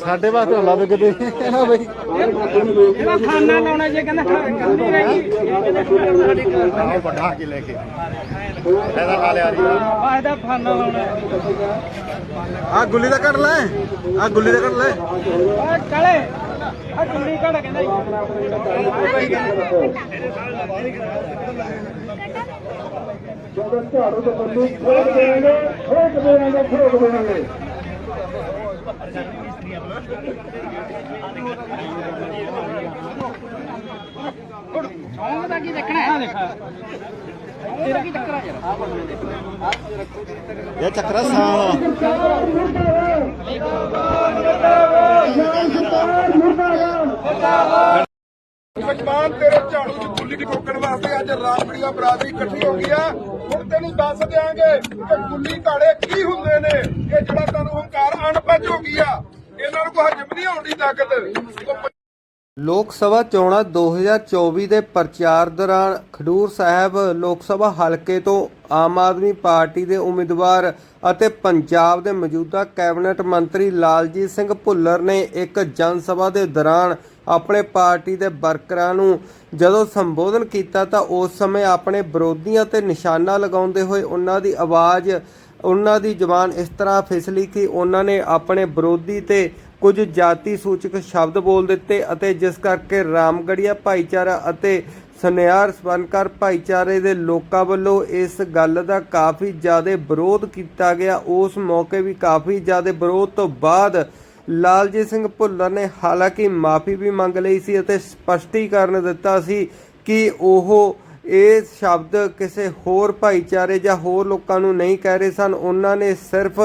ਸਾਡੇ ਵਾਸਤੇ ਹੱਲਾ ਦੇ। ਕਿਤੇ ਨਾ ਬਈ। ਇਹਦਾ ਖਾਨਾ ਲਾਉਣਾ ਜੇ ਕਹਿੰਦਾ ਕਰਦੀ ਰਹੇਗੀ ਆਹ ਵੱਡਾ ਕੇ ਲੈ ਕੇ। ਇਹਦਾ ਖਾ ਲਿਆ ਜੀ। ਆ ਇਹਦਾ ਖਾਨਾ ਲਾਉਣਾ। ਆ ਗੁੱਲੀ ਦਾ ਕੱਢ ਲੈ। ਆ ਗੁੱਲੀ ਦਾ ਕੱਢ ਲੈ। ਆ ਕਾਲੇ ਆ ਗੁੱਲੀ ਘੜ ਕਹਿੰਦਾ ਜਦੋਂ ਝਾੜੂ ਤੇ ਬੰਦੂਕ ਖੋਲ ਦੇਣਗੇ ਠੋਕ ਦੇਣਗੇ ਠੋਕ ਦੇਣਗੇ ਸੌਂਗ ਦਾ ਕੀ ਦੇਖਣਾ ਹੈ ਤੇਰਾ ਕੀ ਚੱਕਰ ਆ ਯਾਰ ਇਹ ਚੱਕਰਾ ਸਾਂ ਸਲਮਾਨ ਤੇਰੇ ਝਾੜੂ ਚ ਗੁੱਲੀ ਠੋਕਣ ਵਾਸਤੇ ਅੱਜ ਰਾਮਪੜੀਆ ਬਰਾਦਰੀ ਇਕੱਠੀ ਹੋ ਗਈ ਆ। ਹੁਣ ਤੈਨੂੰ ਦੱਸ ਦਿਆਂਗੇ ਕਿ ਗੁੱਲੀ ਘਾੜੇ ਕੀ ਹੁੰਦੇ ਨੇ। ਇਹ ਜਿਹੜਾ ਤੈਨੂੰ ਹੰਕਾਰ ਅਣਪੱਜ ਹੋ ਗਈ ਆ, ਇਹਨਾਂ ਨੂੰ ਕੋਈ ਹਜਮ ਨਹੀਂ ਆਉਂਦੀ ਤਾਕਤ। ਲੋਕ ਸਭਾ ਚੋਣਾਂ 2024 ਦੇ ਪ੍ਰਚਾਰ ਦੌਰਾਨ ਖਡੂਰ ਸਾਹਿਬ ਲੋਕ ਸਭਾ ਹਲਕੇ ਤੋਂ ਆਮ ਆਦਮੀ ਪਾਰਟੀ ਦੇ ਉਮੀਦਵਾਰ ਅਤੇ ਪੰਜਾਬ ਦੇ ਮੌਜੂਦਾ ਕੈਬਨਿਟ ਮੰਤਰੀ ਲਾਲਜੀਤ ਸਿੰਘ ਭੁੱਲਰ ਨੇ ਇੱਕ ਜਨ ਸਭਾ ਦੇ ਦੌਰਾਨ ਆਪਣੇ ਪਾਰਟੀ ਦੇ ਵਰਕਰਾਂ ਨੂੰ ਜਦੋਂ ਸੰਬੋਧਨ ਕੀਤਾ ਤਾਂ ਉਸ ਸਮੇਂ ਆਪਣੇ ਵਿਰੋਧੀਆਂ ਤੇ ਨਿਸ਼ਾਨਾ ਲਗਾਉਂਦੇ ਹੋਏ ਉਹਨਾਂ ਦੀ ਆਵਾਜ਼, ਉਹਨਾਂ ਦੀ ਜ਼ੁਬਾਨ ਇਸ ਤਰ੍ਹਾਂ ਫਿਸਲੀ ਕਿ ਉਹਨਾਂ ਨੇ ਆਪਣੇ ਵਿਰੋਧੀ ਤੇ ਕੁਝ ਜਾਤੀ ਸੂਚਕ ਸ਼ਬਦ ਬੋਲ ਦਿੱਤੇ ਅਤੇ ਜਿਸ ਕਰਕੇ ਰਾਮਗੜੀਆ ਭਾਈਚਾਰਾ ਅਤੇ ਸੁਨਿਆਰ ਸਪਨਕਰ ਭਾਈਚਾਰੇ ਦੇ ਲੋਕਾਂ ਵੱਲੋਂ ਇਸ ਗੱਲ ਦਾ ਕਾਫੀ ਜ਼ਿਆਦਾ ਵਿਰੋਧ ਕੀਤਾ ਗਿਆ। ਉਸ ਮੌਕੇ ਵੀ ਕਾਫੀ ਜ਼ਿਆਦਾ ਵਿਰੋਧ ਤੋਂ ਬਾਅਦ ਲਾਲਜੀਤ ਸਿੰਘ ਭੁੱਲਰ ਨੇ ਹਾਲਾਂਕਿ ਮਾਫੀ ਵੀ ਮੰਗ ਲਈ ਸੀ ਅਤੇ ਸਪਸ਼ਟੀਕਰਨ ਦਿੱਤਾ ਸੀ ਕਿ ਉਹ ਇਹ ਸ਼ਬਦ ਕਿਸੇ ਹੋਰ ਭਾਈਚਾਰੇ ਜਾਂ ਹੋਰ ਲੋਕਾਂ ਨੂੰ ਨਹੀਂ ਕਹਿ ਰਹੇ ਸਨ। ਉਹਨਾਂ ਨੇ ਸਿਰਫ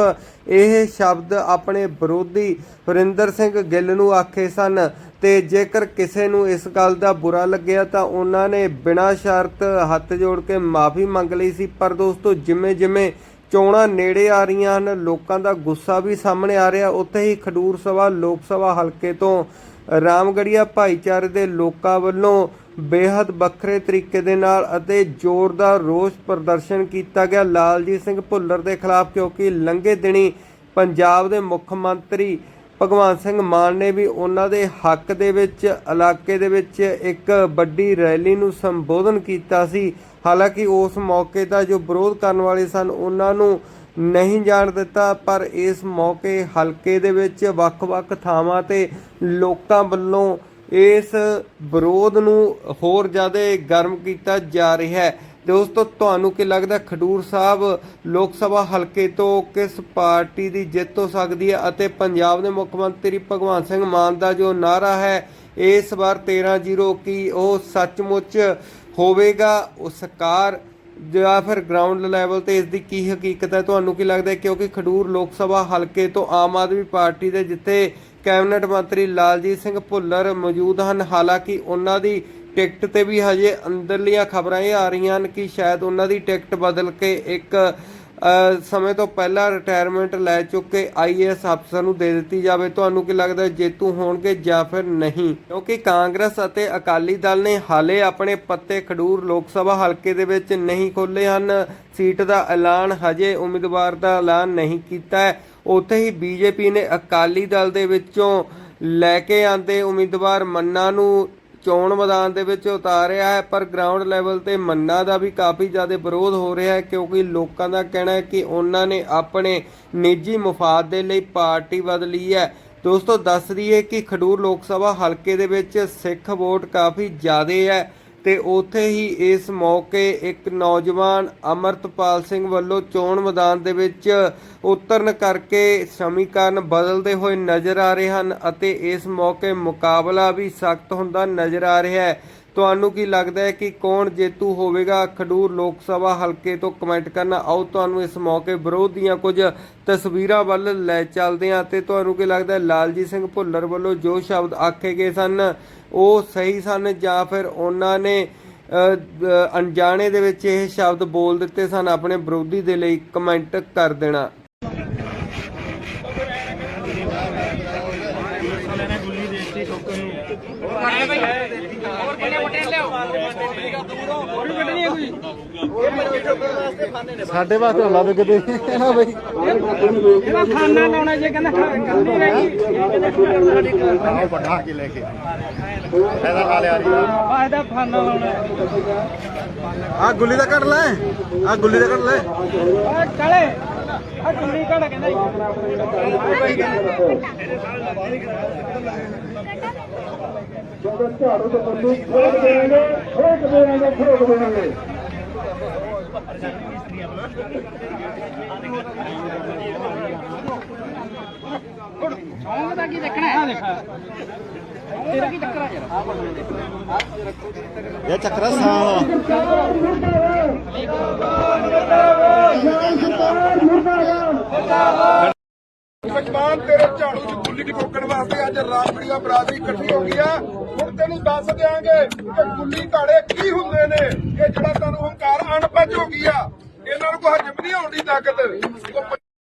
ਇਹ ਸ਼ਬਦ ਆਪਣੇ ਵਿਰੋਧੀ ਵਰਿੰਦਰ ਸਿੰਘ ਗਿੱਲ ਨੂੰ ਆਖੇ ਸਨ ਤੇ ਜੇਕਰ ਕਿਸੇ ਨੂੰ ਇਸ ਗੱਲ ਦਾ ਬੁਰਾ ਲੱਗਿਆ ਤਾਂ ਉਹਨਾਂ ਨੇ ਬਿਨਾਂ ਸ਼ਰਤ ਹੱਥ ਜੋੜ ਕੇ ਮਾਫੀ ਮੰਗ ਲਈ ਸੀ। ਪਰ ਦੋਸਤੋ ਜਿਵੇਂ ਜਿਵੇਂ ਚੋਣਾਂ ਨੇੜੇ ਆ ਰਹੀਆਂ ਹਨ। ਲੋਕਾਂ ਦਾ ਗੁੱਸਾ ਵੀ ਸਾਹਮਣੇ ਆ ਰਿਹਾ। ਉੱਥੇ ਹੀ ਖਡੂਰ ਸਭਾ, ਲੋਕ ਸਭਾ ਹਲਕੇ ਤੋਂ ਰਾਮਗੜੀਆ ਭਾਈਚਾਰੇ ਦੇ ਲੋਕਾਂ ਵੱਲੋਂ ਬੇहद ਵੱਖਰੇ ਤਰੀਕੇ ਦੇ ਨਾਲ ਅਤੇ ਜ਼ੋਰਦਾਰ ਰੋਸ ਪ੍ਰਦਰਸ਼ਨ ਕੀਤਾ ਗਿਆ। ਲਾਲਜੀਤ ਸਿੰਘ ਭੁੱਲਰ ਦੇ ਖਿਲਾਫ ਕਿਉਂਕਿ ਲੰਘੇ ਦਿਨੀ ਪੰਜਾਬ ਦੇ ਮੁੱਖ ਮੰਤਰੀ ਭਗਵੰਤ ਸਿੰਘ ਮਾਨ ਨੇ ਵੀ ਉਹਨਾਂ ਦੇ ਹੱਕ ਦੇ ਵਿੱਚ, ਇਲਾਕੇ ਦੇ ਵਿੱਚ ਇੱਕ ਵੱਡੀ ਰੈਲੀ ਨੂੰ ਸੰਬੋਧਨ ਕੀਤਾ ਸੀ। ਹਾਲਾਂਕਿ ਉਸ ਮੌਕੇ ਦਾ ਜੋ ਵਿਰੋਧ ਕਰਨ ਵਾਲੇ ਸਨ, ਉਹਨਾਂ ਨੂੰ ਨਹੀਂ ਜਾਣ ਦਿੱਤਾ, ਪਰ ਇਸ ਮੌਕੇ ਹਲਕੇ ਦੇ ਵਿੱਚ ਵੱਖ-ਵੱਖ ਥਾਵਾਂ ਤੇ ਲੋਕਾਂ ਵੱਲੋਂ ਇਸ ਵਿਰੋਧ ਨੂੰ ਹੋਰ ਜ਼ਿਆਦਾ ਗਰਮ ਕੀਤਾ ਜਾ ਰਿਹਾ ਹੈ। ਅਤੇ ਉਸ ਤੋਂ ਤੁਹਾਨੂੰ ਕੀ ਲੱਗਦਾ ਖਡੂਰ ਸਾਹਿਬ ਲੋਕ ਸਭਾ ਹਲਕੇ ਤੋਂ ਕਿਸ ਪਾਰਟੀ ਦੀ ਜਿੱਤ ਹੋ ਸਕਦੀ ਹੈ ਅਤੇ ਪੰਜਾਬ ਦੇ ਮੁੱਖ ਮੰਤਰੀ ਭਗਵੰਤ ਸਿੰਘ ਮਾਨ ਦਾ ਜੋ ਨਾਰਾ ਹੈ, ਇਸ ਵਾਰ 13-0 ਕੀ ਉਹ ਸੱਚਮੁੱਚ ਹੋਵੇਗਾ? ਉਹ ਸਰਕਾਰ ਜਾਂ ਫਿਰ ਗਰਾਊਂਡ ਲੈਵਲ ਤੇ ਇਸ ਦੀ ਕੀ ਹਕੀਕਤ ਹੈ? ਤੁਹਾਨੂੰ ਕੀ ਲੱਗਦਾ ਹੈ? ਕਿਉਂਕਿ ਖਡੂਰ ਲੋਕ ਸਭਾ ਹਲਕੇ ਤੋਂ ਆਮ ਆਦਮੀ ਪਾਰਟੀ ਦੇ ਜਿੱਥੇ ਕੈਬਨਿਟ ਮੰਤਰੀ ਲਾਲਜੀਤ ਸਿੰਘ ਭੁੱਲਰ ਮੌਜੂਦ ਹਨ, ਹਾਲਾਂਕਿ ਉਹਨਾਂ ਦੀ ਟਿਕਟ ਤੇ ਵੀ ਹਜੇ ਅੰਦਰਲੀਆਂ ਖਬਰਾਂ ਇਹ ਆ ਰਹੀਆਂ ਹਨ ਕਿ ਸ਼ਾਇਦ ਉਹਨਾਂ ਦੀ ਟਿਕਟ ਬਦਲ ਕੇ ਇੱਕ ਸਮੇਂ ਤੋਂ ਪਹਿਲਾਂ ਰਿਟਾਇਰਮੈਂਟ ਲੈ ਚੁੱਕੇ ਆਈਏਐਸ ਅਫਸਰ ਨੂੰ ਦੇ ਦਿੱਤੀ ਜਾਵੇ। ਤੁਹਾਨੂੰ ਕੀ ਲੱਗਦਾ ਜੇਤੂ ਹੋਣਗੇ ਜਾਂ ਫਿਰ ਨਹੀਂ? ਕਿਉਂਕਿ ਕਾਂਗਰਸ ਅਤੇ ਅਕਾਲੀ ਦਲ ਨੇ ਹਾਲੇ ਆਪਣੇ ਪੱਤੇ ਖਡੂਰ ਲੋਕ ਸਭਾ ਹਲਕੇ ਦੇ ਵਿੱਚ ਨਹੀਂ ਖੋਲੇ ਹਨ। ਸੀਟ ਦਾ ਐਲਾਨ ਹਜੇ ਉਮੀਦਵਾਰ ਦਾ ਐਲਾਨ ਨਹੀਂ ਕੀਤਾ ਹੈ। ਉੱਥੇ ਹੀ ਬੀਜੇਪੀ ਨੇ ਅਕਾਲੀ ਦਲ ਦੇ ਵਿੱਚੋਂ ਲੈ ਕੇ ਆਂਦੇ ਉਮੀਦਵਾਰ ਮੰਨਾ ਨੂੰ ਚੋਣ ਮੈਦਾਨ ਦੇ ਵਿੱਚ ਉਤਾਰਿਆ ਹੈ, ਪਰ ਗਰਾਊਂਡ ਲੈਵਲ ਤੇ ਮੰਨਾ ਦਾ ਵੀ ਕਾਫੀ ਜ਼ਿਆਦਾ ਵਿਰੋਧ ਹੋ ਰਿਹਾ ਹੈ, ਕਿਉਂਕਿ ਲੋਕਾਂ ਦਾ ਕਹਿਣਾ ਹੈ ਕਿ ਉਹਨਾਂ ਨੇ ਆਪਣੇ ਨਿੱਜੀ ਮਫਾਦ ਦੇ ਲਈ ਪਾਰਟੀ ਬਦਲੀ ਹੈ। ਦੋਸਤੋ, ਦੱਸ ਦਈਏ ਕਿ ਖਡੂਰ ਲੋਕ ਸਭਾ ਹਲਕੇ ਦੇ ਵਿੱਚ ਸਿੱਖ ਵੋਟ ਕਾਫੀ ਜ਼ਿਆਦਾ ਹੈ। ਤੇ ਉੱਥੇ ਹੀ ਇਸ ਮੌਕੇ ਇੱਕ ਨੌਜਵਾਨ ਅਮਰਤਪਾਲ ਸਿੰਘ ਵੱਲੋਂ ਚੋਣ ਮੈਦਾਨ ਦੇ ਵਿੱਚ ਉਤਰਨ ਕਰਕੇ ਸਮੀਕਰਨ ਬਦਲਦੇ ਹੋਏ ਨਜ਼ਰ ਆ ਰਹੇ ਹਨ ਅਤੇ ਇਸ ਮੌਕੇ ਮੁਕਾਬਲਾ ਵੀ ਸਖਤ ਹੁੰਦਾ ਨਜ਼ਰ ਆ ਰਿਹਾ ਹੈ। ਤੁਹਾਨੂੰ ਕੀ ਲੱਗਦਾ ਹੈ ਕਿ ਕੌਣ ਜੇਤੂ ਹੋਵੇਗਾ? ਖਡੂਰ ਲੋਕ ਸਭਾ ਹਲਕੇ ਤੋਂ ਕਮੈਂਟ ਕਰਨਾ। ਆਓ ਤੁਹਾਨੂੰ ਇਸ ਮੌਕੇ ਵਿਰੋਧ ਦੀਆਂ ਕੁਝ ਤਸਵੀਰਾਂ ਵੱਲ ਲੈ ਚੱਲਦੇ ਹਾਂ ਤੇ ਤੁਹਾਨੂੰ ਕੀ ਲੱਗਦਾ ਲਾਲਜੀਤ ਸਿੰਘ ਭੁੱਲਰ ਵੱਲੋਂ ਜੋ ਸ਼ਬਦ ਆਖੇ ਗਏ ਸਨ, ਉਹ ਸਹੀ ਸਨ ਜਾਂ ਫਿਰ ਉਹਨਾਂ ਨੇ ਅਣਜਾਣੇ ਦੇ ਵਿੱਚ ਇਹ ਸ਼ਬਦ ਬੋਲ ਦਿੱਤੇ ਸਨ? ਆਪਣੇ ਵਿਰੋਧੀ ਦੇ ਲਈ ਕਮੈਂਟ ਕਰ ਦੇਣਾ। ਹੋਰ ਹੋਰ ਵੀ ਕੱਢਣੀ ਹੈ ਕੋਈ ਸਾਡੇ ਵਾਸਤੇ ਹੱਲਾ ਦੇ। ਕਿਤੇ ਨਾ ਬਈ। ਇਹਦਾ ਖਾਨਾ ਲਾਉਣਾ ਜੇ ਕਹਿੰਦਾ ਕਰਨੀ ਰਹੀ ਆਹ ਵੱਡਾ ਕੇ ਲੈ ਕੇ। ਖਾ ਲਿਆ ਆ ਇਹਦਾ ਖਾਨਾ ਲਾਉਣਾ। ਆ ਗੁੱਲੀ ਦਾ ਕੱਢ ਲੈ। ਆ ਗੁੱਲੀ ਦਾ ਕੱਢ ਲੈ। ਘੜ ਕਹਿੰਦਾ ਜਦੋਂ ਝਾੜੂ ਤੇ ਬੰਦੂਕ ਠੋਕ ਦੇਣਗੇ ਠੋਕ ਦੇਣਗੇ ਠੋਕ ਦੇਣਗੇ ਸੌਂਗ ਦਾ ਕੀ ਦੇਖਣਾ ਹੈ? ਦੇਖਾ ਤੇਰਾ ਕੀ ਚੱਕਰ ਆ ਯਾਰ ਇਹ ਚੱਕਰਾ ਸਾਂ ਭਗਵਾਨ ਤੇਰੇ ਝਾੜੂ 'ਚ ਗੁੱਲੀ ਠੋਕਣ ਵਾਸਤੇ ਅੱਜ ਰਾਮਪੁਰੀਆ ਬਰਾਦਰੀ ਇਕੱਠੀ ਹੋ ਗਈ ਆ। ਹੁਣ ਤੈਨੂੰ ਦੱਸ ਦਿਆਂਗੇ ਕਿ ਗੁੱਲੀ ਘਾੜੇ ਕੀ ਹੁੰਦੇ ਨੇ। ਇਹ ਜਿਹੜਾ ਤੈਨੂੰ ਹੰਕਾਰ ਅਣਪੱਜ ਹੋ ਗਈ ਆ। ਇਹਨਾਂ ਨੂੰ ਕੋਈ ਹਜਮ ਨਹੀਂ ਆਉਂਦੀ ਤਾਕਤ।